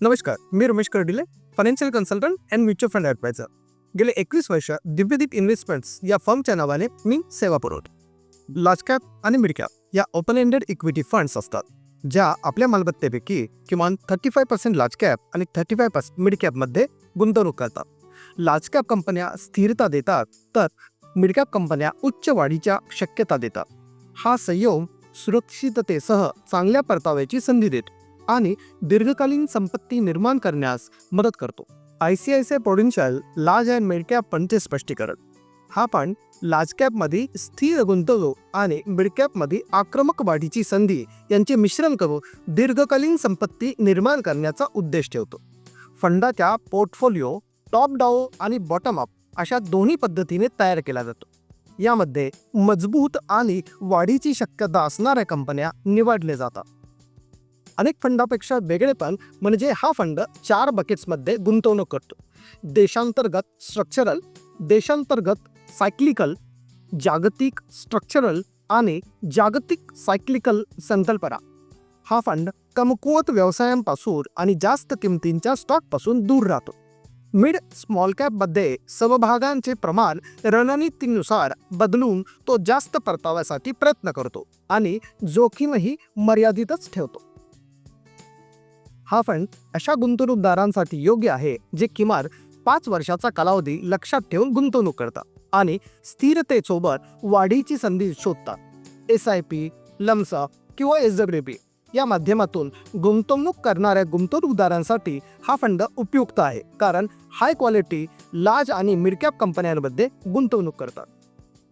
नमस्कार मी Ramesh Kardile financial consultant and mutual fund advisor गेले एकवीस वर्ष दिव्यदीप इन्व्हेस्टमेंट्स या फर्मच्या नावाने मी सेवा पुरवतो. लार्ज कॅप आणि मिड कॅप या ओपन एंडेड इक्विटी फंड्स असतात ज्या आपल्या मालमत्तेपैकी किमान thirty five percent large cap आणि थर्टी फाय पर्सेंट मिड कॅपमध्ये गुंतवणूक करतात. लार्ज कॅप कंपन्या स्थिरता देतात तर मिड कॅप कंपन्या उच्च वाढीच्या शक्यता देतात. हा संयम सुरक्षिततेसह चांगल्या परताव्याची संधी देतो. आणि दीर्घकालीन संपत्ती निर्माण करण्यास मदत करतो. I C I C I prudential large and mid cap फंडचे स्पष्टीकरण. हा फंड लार्ज कॅपमध्ये स्थिर गुंतवणूक आणि मिड कॅपमध्ये आक्रमक वाढीची संधी यांचे मिश्रण करून दीर्घकालीन संपत्ती निर्माण करण्याचा उद्देश ठेवतो. फंडाच्या पोर्टफोलिओ टॉप डाऊन आणि बॉटम अप अशा दोन्ही पद्धतीने तयार केला जातो. यामध्ये मजबूत आणि वाढीची शक्यता असणाऱ्या कंपन्या निवडल्या जातात. अनेक फंडापेक्षा वेगळेपण म्हणजे हा फंड चार बकेट्समध्ये गुंतवणूक करतो. देशांतर्गत स्ट्रक्चरल देशांतर्गत सायक्लिकल जागतिक स्ट्रक्चरल आणि जागतिक सायक्लिकल संकल्पना. हा फंड कमकुवत व्यवसायांपासून आणि जास्त किमतींच्या स्टॉकपासून दूर राहतो. मिड स्मॉल कॅपमध्ये समभागांचे प्रमाण रणनीतीनुसार बदलून तो जास्त परताव्यासाठी प्रयत्न करतो आणि जोखीमही मर्यादितच ठेवतो. हा फंड अशा गुंतवणूकदारांसाठी योग्य आहे जे किमान पाच वर्षाचा कालावधी लक्षात ठेवून गुंतवणूक करतात आणि स्थिरतेसोबत वाढीची संधी शोधतात. एस आय पी लमसा किंवा एस डब्ल्यू पी या माध्यमातून गुंतवणूक करणाऱ्या गुंतवणूकदारांसाठी हा फंड उपयुक्त आहे कारण हाय क्वालिटी लार्ज आणि मिडकॅप कंपन्यांमध्ये गुंतवणूक करतात.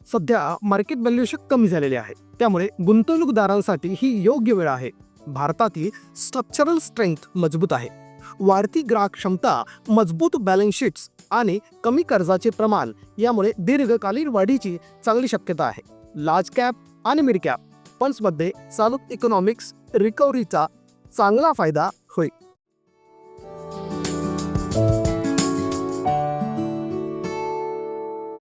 सध्या मार्केट व्हॅल्युएशन कमी झालेले आहे त्यामुळे गुंतवणूकदारांसाठी ही योग्य वेळ आहे. भारतातील स्ट्रक्चरल स्ट्रेंथ मजबूत आहे. वाढती ग्राहक क्षमता मजबूत बॅलन्स शीट्स आणि कमी कर्जाचे प्रमाण यामुळे दीर्घकालीन वाढीची चांगली शक्यता आहे. लार्ज कॅप आणि मिड कॅप फंड्समध्ये चालू इकॉनॉमिक्स रिकव्हरीचा चांगला फायदा होईल.